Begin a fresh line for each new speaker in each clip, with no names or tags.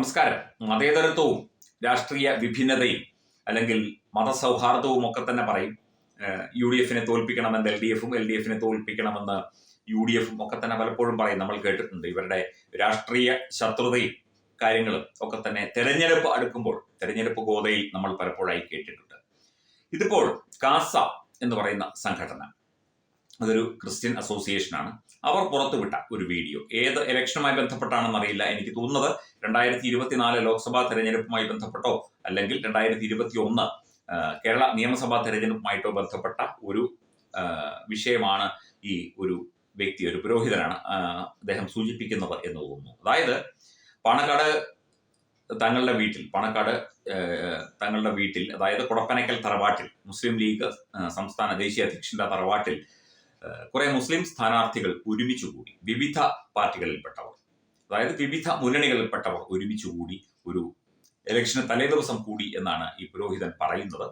നമസ്കാരം മതേതരത്വവും രാഷ്ട്രീയ വിഭിന്നതയും അല്ലെങ്കിൽ മതസൗഹാർദ്ദവും ഒക്കെ തന്നെ പറയും യു ഡി എഫിനെ തോൽപ്പിക്കണമെന്ന് എൽ ഡി എഫും എൽ ഡി എഫിനെ തോൽപ്പിക്കണമെന്ന് യു ഡി എഫും ഒക്കെ തന്നെ പലപ്പോഴും പറയും നമ്മൾ കേട്ടിട്ടുണ്ട് ഇവരുടെ രാഷ്ട്രീയ ശത്രുതയും കാര്യങ്ങളും ഒക്കെ തന്നെ തെരഞ്ഞെടുപ്പ് അടുക്കുമ്പോൾ തെരഞ്ഞെടുപ്പ് ഗോതയിൽ നമ്മൾ പലപ്പോഴായി കേട്ടിട്ടുണ്ട് ഇതിപ്പോൾ കാസ എന്ന് പറയുന്ന സംഘടന അതൊരു ക്രിസ്ത്യൻ അസോസിയേഷനാണ് അവർ പുറത്തുവിട്ട ഒരു വീഡിയോ ഏത് ഇലക്ഷനുമായി ബന്ധപ്പെട്ടാണെന്ന് അറിയില്ല എനിക്ക് തോന്നുന്നത് രണ്ടായിരത്തി ഇരുപത്തിനാല് ലോക്സഭാ തെരഞ്ഞെടുപ്പുമായി ബന്ധപ്പെട്ടോ അല്ലെങ്കിൽ രണ്ടായിരത്തി ഇരുപത്തി ഒന്ന് കേരള നിയമസഭാ തെരഞ്ഞെടുപ്പുമായിട്ടോ ബന്ധപ്പെട്ട ഒരു വിഷയമാണ് ഈ ഒരു വ്യക്തി ഒരു പുരോഹിതനാണ് അദ്ദേഹം സൂചിപ്പിക്കുന്നത് എന്ന് തോന്നുന്നു അതായത് പാണക്കാട് തങ്ങളുടെ വീട്ടിൽ പാണക്കാട് തങ്ങളുടെ വീട്ടിൽ അതായത് കുടപ്പനക്കൽ തറവാട്ടിൽ മുസ്ലിം ലീഗ് സംസ്ഥാന ദേശീയ അധ്യക്ഷന്റെ തറവാട്ടിൽ കുറെ മുസ്ലിം സ്ഥാനാർത്ഥികൾ ഒരുമിച്ചു കൂടി വിവിധ പാർട്ടികളിൽപ്പെട്ടവർ അതായത് വിവിധ മുന്നണികളിൽപ്പെട്ടവർ ഒരുമിച്ചു കൂടി ഒരു ഇലക്ഷന് തലേ ദിവസം കൂടി എന്നാണ് ഈ പുരോഹിതൻ പറയുന്നത്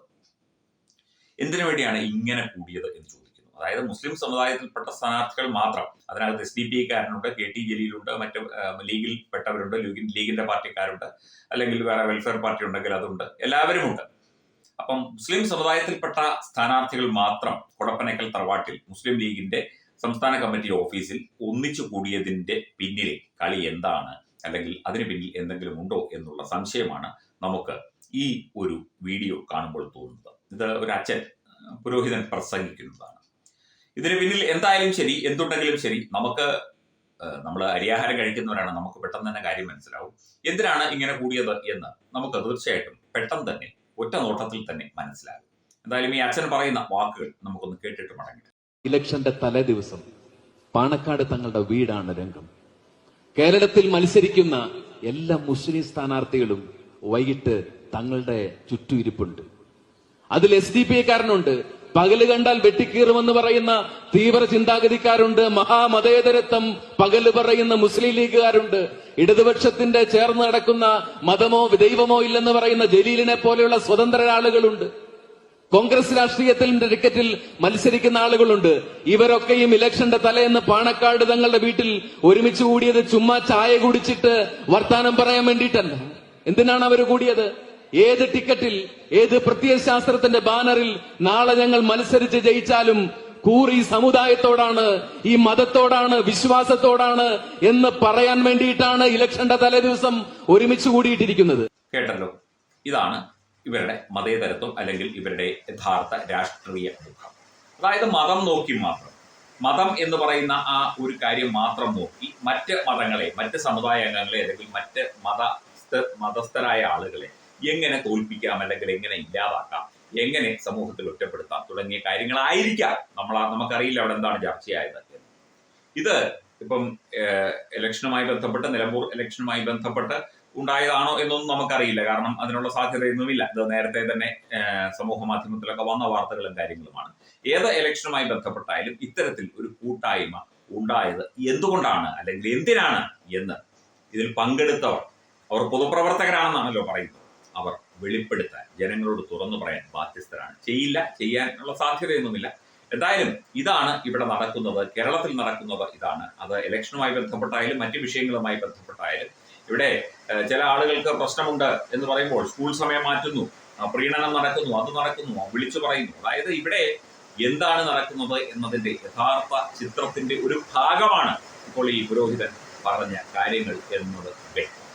എന്തിനു വേണ്ടിയാണ് ഇങ്ങനെ കൂടിയത് എന്ന് ചോദിക്കുന്നു അതായത് മുസ്ലിം സമുദായത്തിൽപ്പെട്ട സ്ഥാനാർത്ഥികൾ മാത്രം അതിനകത്ത് എസ് ഡി പി കാരനുണ്ട് കെ ടി ജലീലുണ്ട് മറ്റ് ലീഗിൽ പെട്ടവരുണ്ട് ലീഗിന്റെ പാർട്ടിക്കാരുണ്ട് അല്ലെങ്കിൽ വേറെ വെൽഫെയർ പാർട്ടി ഉണ്ടെങ്കിൽ അതുണ്ട് എല്ലാവരും ഉണ്ട് അപ്പം മുസ്ലിം സമുദായത്തിൽപ്പെട്ട സ്ഥാനാർത്ഥികൾ മാത്രം കൊടപ്പനക്കൽ തറവാട്ടിൽ മുസ്ലിം ലീഗിന്റെ സംസ്ഥാന കമ്മിറ്റി ഓഫീസിൽ ഒന്നിച്ചു കൂടിയതിന്റെ പിന്നിലെ കളി എന്താണ് അല്ലെങ്കിൽ അതിന് പിന്നിൽ എന്തെങ്കിലും ഉണ്ടോ എന്നുള്ള സംശയമാണ് നമുക്ക് ഈ ഒരു വീഡിയോ കാണുമ്പോൾ തോന്നുന്നത് ഇത് ഒരു അച്ഛൻ പുരോഹിതൻ പ്രസംഗിക്കുന്നതാണ് ഇതിന് പിന്നിൽ എന്തായാലും ശരി എന്തുണ്ടെങ്കിലും ശരി നമുക്ക് നമ്മൾ അരിയാഹാരം കഴിക്കുന്നവരാണ് നമുക്ക് പെട്ടെന്ന് തന്നെ കാര്യം മനസ്സിലാവും എന്തിനാണ് ഇങ്ങനെ കൂടിയത് എന്ന് നമുക്ക് തീർച്ചയായിട്ടും പെട്ടെന്ന് തന്നെ ഒറ്റ നോട്ടത്തിൽ തന്നെ മനസ്സിലാകും എന്തായാലും ഈ അച്ഛൻ പറയുന്ന വാക്കുകൾ നമുക്കൊന്ന് കേട്ടിട്ട് മടങ്ങി
ഇലക്ഷന്റെ തലേ ദിവസം പാണക്കാട് തങ്ങളുടെ വീടാണ് രംഗം കേരളത്തിൽ മത്സരിക്കുന്ന എല്ലാ മുസ്ലിം സ്ഥാനാർത്ഥികളും വൈകിട്ട് തങ്ങളുടെ ചുറ്റും അതിൽ എസ് ഡി പി എക്കാരനുണ്ട് പകല് കണ്ടാൽ വെട്ടിക്കീറുമെന്ന് പറയുന്ന തീവ്ര ചിന്താഗതിക്കാരുണ്ട് മഹാമതേതരത്വം പകല് പറയുന്ന മുസ്ലിം ലീഗുകാരുണ്ട് ഇടതുപക്ഷത്തിന്റെ ചേർന്ന് നടക്കുന്ന മതമോ ദൈവമോ ഇല്ലെന്ന് പറയുന്ന ജലീലിനെ പോലെയുള്ള സ്വതന്ത്ര ആളുകളുണ്ട് കോൺഗ്രസ് രാഷ്ട്രീയത്തിൽ ക്രിക്കറ്റിൽ മത്സരിക്കുന്ന ആളുകളുണ്ട് ഇവരൊക്കെയും ഇലക്ഷന്റെ തലേന്ന് പാണക്കാട് തങ്ങളുടെ വീട്ടിൽ ഒരുമിച്ച് കൂടിയത് ചുമ്മാ ചായ കുടിച്ചിട്ട് വർത്താനം പറയാൻ വേണ്ടിയിട്ടല്ല എന്തിനാണ് അവർ കൂടിയത് ഏത് ടിക്കറ്റിൽ ഏത് പ്രത്യയശാസ്ത്രത്തിന്റെ ബാനറിൽ നാളെ ഞങ്ങൾ മത്സരിച്ച് ജയിച്ചാലും കൂറി സമുദായത്തോടാണ് ഈ മതത്തോടാണ് വിശ്വാസത്തോടാണ് എന്ന് പറയാൻ വേണ്ടിയിട്ടാണ് ഇലക്ഷന്റെ തലേദിവസം ഒരുമിച്ച് കൂടിയിട്ടിരിക്കുന്നത്
കേട്ടല്ലോ ഇതാണ് ഇവരുടെ മതേതരത്വം അല്ലെങ്കിൽ ഇവരുടെ യഥാർത്ഥ രാഷ്ട്രീയ അതായത് മതം നോക്കി മാത്രം മതം എന്ന് പറയുന്ന ആ ഒരു കാര്യം മാത്രം നോക്കി മറ്റ് മതങ്ങളെ മറ്റ് സമുദായ അംഗങ്ങളെ അല്ലെങ്കിൽ മറ്റ് മത മതസ്ഥരായ ആളുകളെ എങ്ങനെ തോൽപ്പിക്കാം അല്ലെങ്കിൽ എങ്ങനെ ഇല്ലാതാക്കാം എങ്ങനെ സമൂഹത്തിൽ ഒറ്റപ്പെടുത്താം തുടങ്ങിയ കാര്യങ്ങളായിരിക്കാം നമ്മൾ നമുക്കറിയില്ല അവിടെ എന്താണ് ചർച്ചയായത് ഇത് ഇപ്പം ഇലക്ഷനുമായി ബന്ധപ്പെട്ട് നിലമ്പൂർ ഇലക്ഷനുമായി ബന്ധപ്പെട്ട് ഉണ്ടായതാണോ എന്നൊന്നും നമുക്കറിയില്ല കാരണം അതിനുള്ള സാധ്യതയൊന്നുമില്ല ഇത് നേരത്തെ തന്നെ സമൂഹ മാധ്യമത്തിലൊക്കെ വന്ന വാർത്തകളും കാര്യങ്ങളുമാണ് ഏത് ഇലക്ഷനുമായി ബന്ധപ്പെട്ടായാലും ഇത്തരത്തിൽ ഒരു കൂട്ടായ്മ ഉണ്ടായത് എന്തുകൊണ്ടാണ് അല്ലെങ്കിൽ എന്തിനാണ് എന്ന് ഇതിൽ പങ്കെടുത്തവർ അവർ പൊതുപ്രവർത്തകരാണെന്നാണല്ലോ പറയുന്നത് അവർ വെളിപ്പെടുത്താൻ ജനങ്ങളോട് തുറന്നു പറയാൻ ബാധ്യസ്ഥരാണ് ചെയ്യില്ല ചെയ്യാനുള്ള സാധ്യതയൊന്നുമില്ല എന്തായാലും ഇതാണ് ഇവിടെ നടക്കുന്നത് കേരളത്തിൽ നടക്കുന്നത് ഇതാണ് അത് ഇലക്ഷനുമായി ബന്ധപ്പെട്ടായാലും മറ്റു വിഷയങ്ങളുമായി ബന്ധപ്പെട്ടായാലും ഇവിടെ ചില ആളുകൾക്ക് പ്രശ്നമുണ്ട് എന്ന് പറയുമ്പോൾ സ്കൂൾ സമയം മാറ്റുന്നു പ്രീണനം നടക്കുന്നു അത് നടക്കുന്നു വിളിച്ചു പറയുന്നു അതായത് ഇവിടെ എന്താണ് നടക്കുന്നത് എന്നതിന്റെ യഥാർത്ഥ ചിത്രത്തിന്റെ ഒരു ഭാഗമാണ് ഇപ്പോൾ ഈ പുരോഹിതൻ പറഞ്ഞ കാര്യങ്ങൾ എന്നത് വ്യക്തം